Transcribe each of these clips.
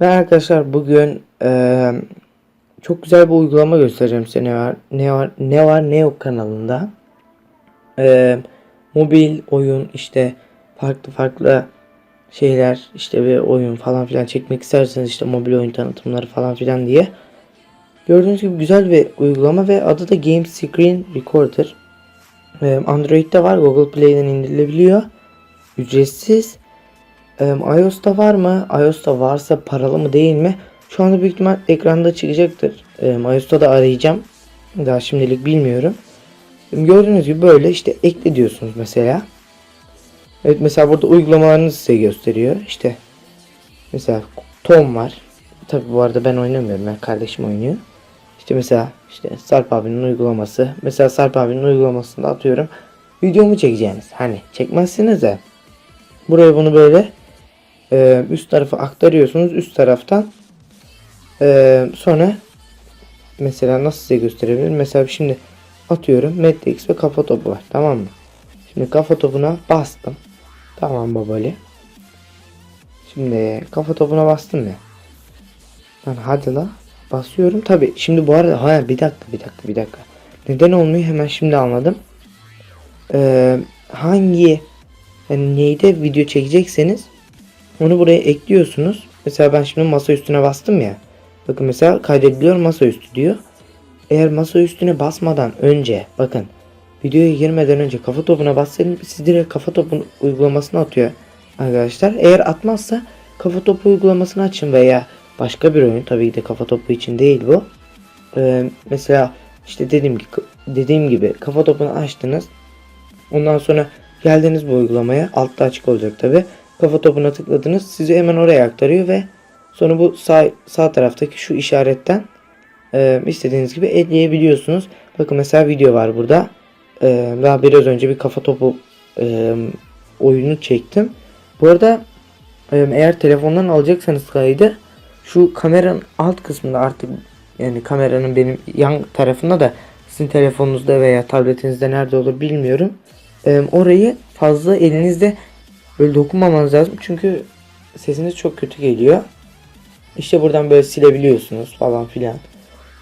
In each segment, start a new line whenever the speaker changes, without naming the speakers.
Ve arkadaşlar bugün eee, çok güzel bir uygulama göstereceğim size ne var ne var ne var ne yok kanalında. Eee, mobil oyun işte farklı farklı şeyler işte bir oyun falan filan çekmek isterseniz işte mobil oyun tanıtımları falan filan diye. Gördüğünüz gibi güzel bir uygulama ve adı da Game Screen Recorder. Eee, Android'de var Google Play'den indirilebiliyor. Ücretsiz. Ee, iOS'ta var mı? iOS'ta varsa paralı mı değil mi? Şu anda büyük ihtimal ekranda çıkacaktır. Ee, iOS'ta da arayacağım. Daha şimdilik bilmiyorum. Gördüğünüz gibi böyle işte ekle diyorsunuz mesela. Evet mesela burada uygulamalarınızı size gösteriyor. İşte mesela Tom var. Tabi bu arada ben oynamıyorum. Ben kardeşim oynuyor. İşte mesela işte Sarp abinin uygulaması. Mesela Sarp abinin uygulamasında atıyorum. Videomu çekeceğiniz. Hani çekmezsiniz de. Buraya bunu böyle e, üst tarafa aktarıyorsunuz. Üst taraftan e, sonra mesela nasıl size gösterebilirim? Mesela şimdi atıyorum Matrix ve kafa topu var. Tamam mı? Şimdi kafa topuna bastım. Tamam babali. Şimdi kafa topuna bastım ya. Lan hadi la. Basıyorum. Tabi şimdi bu arada hayır bir dakika bir dakika bir dakika. Neden olmuyor hemen şimdi anladım. Ee, hangi yani neyde video çekecekseniz onu buraya ekliyorsunuz. Mesela ben şimdi masa üstüne bastım ya. Bakın mesela kaydediliyor masa üstü diyor. Eğer masa üstüne basmadan önce bakın videoya girmeden önce kafa topuna bassaydınız siz direkt kafa topun uygulamasını atıyor arkadaşlar. Eğer atmazsa kafa topu uygulamasını açın veya başka bir oyun tabii ki de kafa topu için değil bu. Ee, mesela işte dediğim gibi dediğim gibi kafa topunu açtınız. Ondan sonra geldiniz bu uygulamaya. Altta açık olacak tabi. Kafa topuna tıkladınız. Sizi hemen oraya aktarıyor ve sonra bu sağ, sağ taraftaki şu işaretten e, istediğiniz gibi ekleyebiliyorsunuz. Bakın mesela video var burada. E, daha biraz önce bir kafa topu e, oyunu çektim. Bu arada e, eğer telefondan alacaksanız kaydı şu kameranın alt kısmında artık yani kameranın benim yan tarafında da sizin telefonunuzda veya tabletinizde nerede olur bilmiyorum. Ee, orayı fazla elinizde böyle dokunmamanız lazım. Çünkü sesiniz çok kötü geliyor. İşte buradan böyle silebiliyorsunuz falan filan.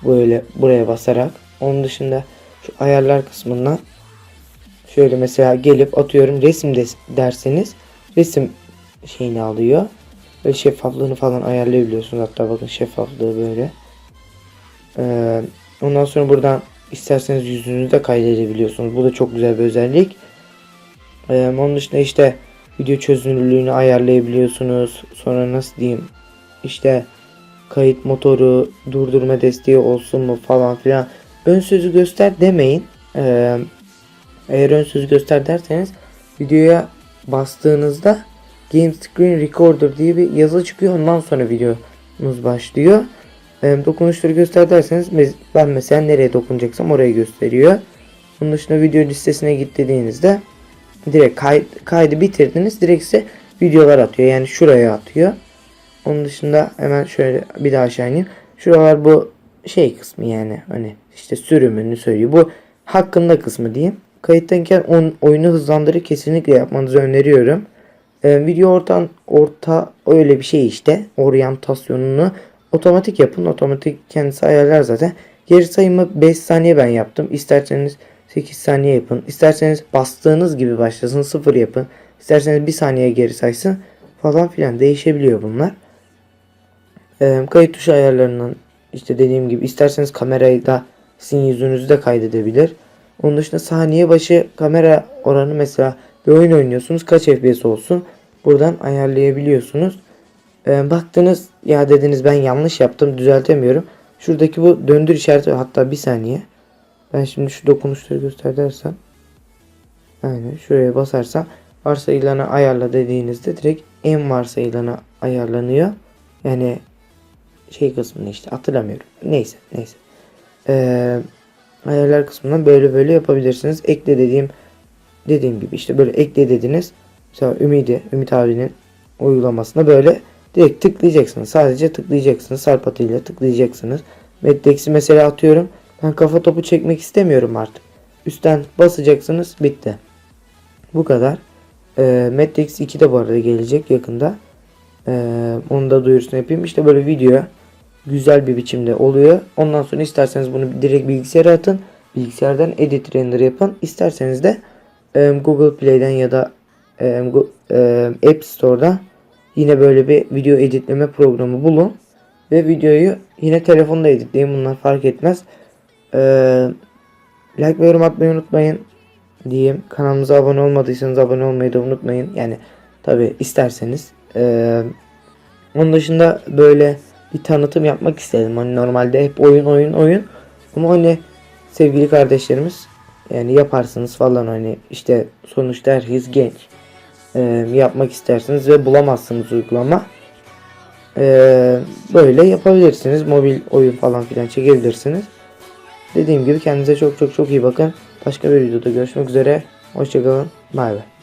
Böyle buraya basarak. Onun dışında şu ayarlar kısmından şöyle mesela gelip atıyorum resim de derseniz resim şeyini alıyor. Ve şeffaflığını falan ayarlayabiliyorsunuz. Hatta bakın şeffaflığı böyle. Ee, ondan sonra buradan isterseniz yüzünüzü de kaydedebiliyorsunuz. Bu da çok güzel bir özellik. Ee, onun dışında işte video çözünürlüğünü ayarlayabiliyorsunuz. Sonra nasıl diyeyim işte kayıt motoru durdurma desteği olsun mu falan filan. Ön sözü göster demeyin. Ee, eğer ön sözü göster derseniz videoya bastığınızda Game Screen Recorder diye bir yazı çıkıyor. Ondan sonra videomuz başlıyor. Ee, dokunuşları göster derseniz ben mesela nereye dokunacaksam orayı gösteriyor. Bunun dışında video listesine git dediğinizde direkt kay kaydı bitirdiniz. Direkt size videolar atıyor. Yani şuraya atıyor. Onun dışında hemen şöyle bir daha aşağı ineyim. Şuralar bu şey kısmı yani hani işte sürümünü söylüyor. Bu hakkında kısmı diyeyim. Kayıttayken on, oyunu hızlandırı kesinlikle yapmanızı öneriyorum. Ee, video ortan orta öyle bir şey işte. Oryantasyonunu otomatik yapın. Otomatik kendisi ayarlar zaten. Geri sayımı 5 saniye ben yaptım. İsterseniz 8 saniye yapın. İsterseniz bastığınız gibi başlasın 0 yapın. İsterseniz 1 saniye geri saysın falan filan değişebiliyor bunlar. Ee, kayıt tuşu ayarlarından işte dediğim gibi isterseniz kamerayı da sizin yüzünüzü de kaydedebilir. Onun dışında saniye başı kamera oranı mesela bir oyun oynuyorsunuz kaç FPS olsun buradan ayarlayabiliyorsunuz. Ee, baktınız ya dediniz ben yanlış yaptım düzeltemiyorum. Şuradaki bu döndür işareti hatta bir saniye. Ben şimdi şu dokunuşları göster dersem. Aynen şuraya basarsam varsayılanı ayarla dediğinizde direkt en varsayılanı ayarlanıyor. Yani şey kısmını işte hatırlamıyorum. Neyse neyse. Ee, ayarlar kısmından böyle böyle yapabilirsiniz. Ekle dediğim dediğim gibi işte böyle ekle dediniz. Mesela Ümidi, Ümit abinin uygulamasına böyle direkt tıklayacaksınız. Sadece tıklayacaksınız. Sarp atıyla tıklayacaksınız. Meddex'i mesela atıyorum. Ben kafa topu çekmek istemiyorum artık. Üstten basacaksınız. Bitti. Bu kadar. E, Matrix 2 de bu arada gelecek yakında. Ee, onu da duyurusunu yapayım. İşte böyle video güzel bir biçimde oluyor. Ondan sonra isterseniz bunu direkt bilgisayara atın. Bilgisayardan edit render yapın. İsterseniz de e, Google Play'den ya da e, e, App Store'da yine böyle bir video editleme programı bulun. Ve videoyu yine telefonda editleyin. Bunlar fark etmez. Ee, like ve yorum atmayı unutmayın diyeyim. Kanalımıza abone olmadıysanız abone olmayı da unutmayın. Yani tabi isterseniz. Ee, onun dışında böyle bir tanıtım yapmak istedim. Hani normalde hep oyun oyun oyun. Ama hani sevgili kardeşlerimiz yani yaparsınız falan hani işte sonuçta herkes genç. Ee, yapmak istersiniz ve bulamazsınız uygulama. Ee, böyle yapabilirsiniz. Mobil oyun falan filan çekebilirsiniz. Dediğim gibi kendinize çok çok çok iyi bakın. Başka bir videoda görüşmek üzere. Hoşçakalın. Bay bay.